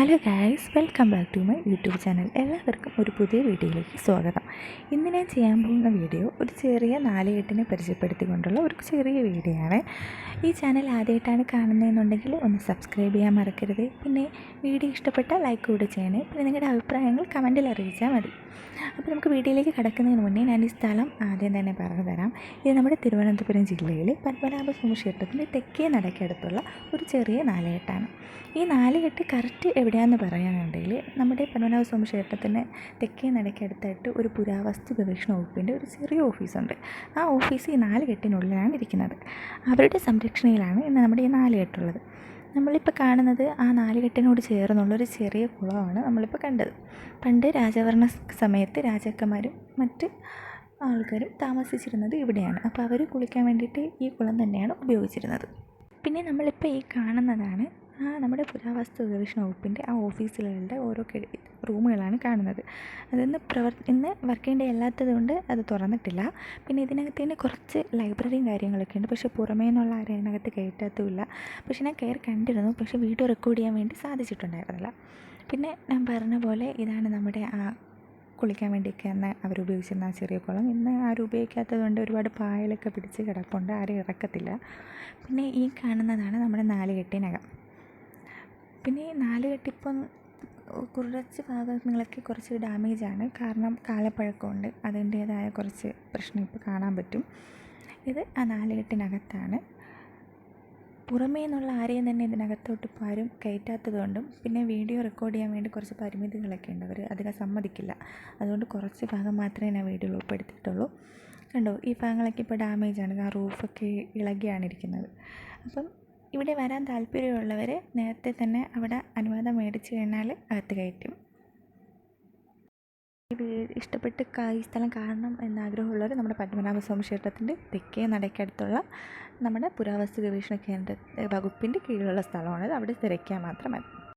Hello guys welcome back to my YouTube channel എല്ലാവർക്കും ഒരു പുതിയ വീഡിയോയിലേക്ക് സ്വാഗതം. ഇന്ന് ഞാൻ ചെയ്യാൻ പോകുന്ന വീഡിയോ ഒരു ചെറിയ നാലുകെട്ടിനെ പരിചയപ്പെടുത്തിക്കൊണ്ടുള്ള ഒരു ചെറിയ വീഡിയോ ആണ്. ഈ ചാനൽ ആദ്യമായിട്ടാണ് കാണുന്നതെന്നുണ്ടെങ്കിൽ ഒന്ന് സബ്സ്ക്രൈബ് ചെയ്യാൻ മറക്കരുത്. പിന്നെ വീഡിയോ ഇഷ്ടപ്പെട്ടാൽ ലൈക്ക് കൂടെ ചെയ്യണേ. പിന്നെ നിങ്ങളുടെ അഭിപ്രായങ്ങൾ കമന്റിൽ അറിയിച്ചാൽ മതി. അപ്പോൾ നമുക്ക് വീഡിയോയിലേക്ക് കടക്കുന്നതിന് മുന്നേ ഞാൻ ഈ സ്ഥലം ആദ്യം തന്നെ പറഞ്ഞു തരാം. ഇത് നമ്മുടെ തിരുവനന്തപുരം ജില്ലയിൽ പത്മനാഭസ്വാമി ക്ഷേത്രത്തിന്റെ തെക്കേ നടക്കടുത്തുള്ള ഒരു ചെറിയ നാലുകെട്ടാണ് ഈ നാലുകെട്ട് കറക്റ്റ് എവിടെയാണെന്ന് പറയാനുണ്ടെങ്കിൽ നമ്മുടെ പത്മനാഭസ്വാമി ക്ഷേത്രത്തിന് തെക്കേ നടക്കടുത്തായിട്ട് ഒരു പുരാവസ്തു ഗവേഷണ വകുപ്പിന്റെ ഒരു ചെറിയ ഓഫീസുണ്ട്. ആ ഓഫീസ് ഈ നാല് കെട്ടിനുള്ളിലാണ് ഇരിക്കുന്നത്. അവരുടെ സംരക്ഷണയിലാണ് ഇന്ന് നമ്മുടെ ഈ നാല് കെട്ടുള്ളത്. നമ്മളിപ്പോൾ കാണുന്നത് ആ നാലുകെട്ടിനോട് ചേർന്നുള്ളൊരു ചെറിയ കുളമാണ് നമ്മളിപ്പോൾ കണ്ടത്. പണ്ട് രാജഭരണ സമയത്ത് രാജാക്കന്മാരും മറ്റ് ആൾക്കാരും താമസിച്ചിരുന്നത് ഇവിടെയാണ്. അപ്പോൾ അവർ കുളിക്കാൻ വേണ്ടിയിട്ട് ഈ കുളം തന്നെയാണ് ഉപയോഗിച്ചിരുന്നത്. പിന്നെ നമ്മളിപ്പോൾ ഈ കാണുന്നതാണ് നമ്മുടെ പുരാവസ്തു ഗവേഷണ വകുപ്പിന്റെ ആ ഓഫീസുകളുടെ ഓരോ റൂമുകളാണ് കാണുന്നത്. അതിന്ന് പ്രവർ ഇന്ന് വർക്ക് ഡേ അല്ലാത്തത് കൊണ്ട് അത് തുറന്നിട്ടില്ല. പിന്നെ ഇതിനകത്ത് തന്നെ കുറച്ച് ലൈബ്രറിയും കാര്യങ്ങളൊക്കെ ഉണ്ട്. പക്ഷേ പുറമേ നിന്നുള്ള ആരും അതിനകത്ത് കയറ്റാത്തുമില്ല. പക്ഷേ ഞാൻ കയറി കണ്ടിരുന്നു. പക്ഷേ വീഡിയോ റെക്കോർഡ് ചെയ്യാൻ വേണ്ടി സാധിച്ചിട്ടുണ്ടായിരുന്നില്ല. പിന്നെ ഞാൻ പറഞ്ഞ പോലെ ഇതാണ് നമ്മുടെ ആ കുളിക്കാൻ വേണ്ടിയൊക്കെ അന്ന് അവർ ഉപയോഗിച്ചിരുന്ന ആ ചെറിയ കുളം. ഇന്ന് ആരും ഉപയോഗിക്കാത്തത് കൊണ്ട് ഒരുപാട് പായലൊക്കെ പിടിച്ച് കിടപ്പുണ്ട്. ആരും ഇറക്കത്തില്ല. പിന്നെ ഈ കാണുന്നതാണ് നമ്മുടെ നാലുകെട്ടിനകം. പിന്നെ ഈ നാലുകെട്ടിപ്പം കുറച്ച് ഭാഗങ്ങളൊക്കെ കുറച്ച് ഡാമേജാണ്. കാരണം കാലപ്പഴക്കമുണ്ട്. അതിന്റേതായ കുറച്ച് പ്രശ്നം ഇപ്പോൾ കാണാൻ പറ്റും. ഇത് ആ നാലുകെട്ടിനകത്താണ് പുറമേ നിന്നുള്ള ആരെയും തന്നെ ഇതിനകത്തോട്ട് ഇപ്പോൾ ആരും കയറ്റാത്തത് കൊണ്ടും പിന്നെ വീഡിയോ റെക്കോർഡ് ചെയ്യാൻ വേണ്ടി കുറച്ച് പരിമിതികളൊക്കെ ഉണ്ട്. അവർ അധികം സമ്മതിക്കില്ല. അതുകൊണ്ട് കുറച്ച് ഭാഗം മാത്രമേ ഞാൻ വീഡിയോയിൽ ഉൾപ്പെടുത്തിയിട്ടുള്ളൂ. കണ്ടോ? ഈ ഭാഗങ്ങളൊക്കെ ഇപ്പോൾ ഡാമേജാണ്. ആ റൂഫൊക്കെ ഇളകിയാണ് ഇരിക്കുന്നത്. അപ്പം ഇവിടെ വരാൻ താല്പര്യമുള്ളവർ നേരത്തെ തന്നെ അവിടെ അനുവാദം മേടിച്ച് കഴിഞ്ഞാൽ അകത്ത് കയറ്റും. ഈ ഇഷ്ടപ്പെട്ട് ഈ സ്ഥലം കാണണം എന്നാഗ്രഹമുള്ളവർ നമ്മുടെ പത്മനാഭസ്വാമി ക്ഷേത്രത്തിന്റെ തെക്കേ നടക്കടുത്തുള്ള നമ്മുടെ പുരാവസ്തു ഗവേഷണ കേന്ദ്ര വകുപ്പിന്റെ കീഴിലുള്ള സ്ഥലമാണത് അവിടെ തിരക്കിയാൽ മാത്രം മതി.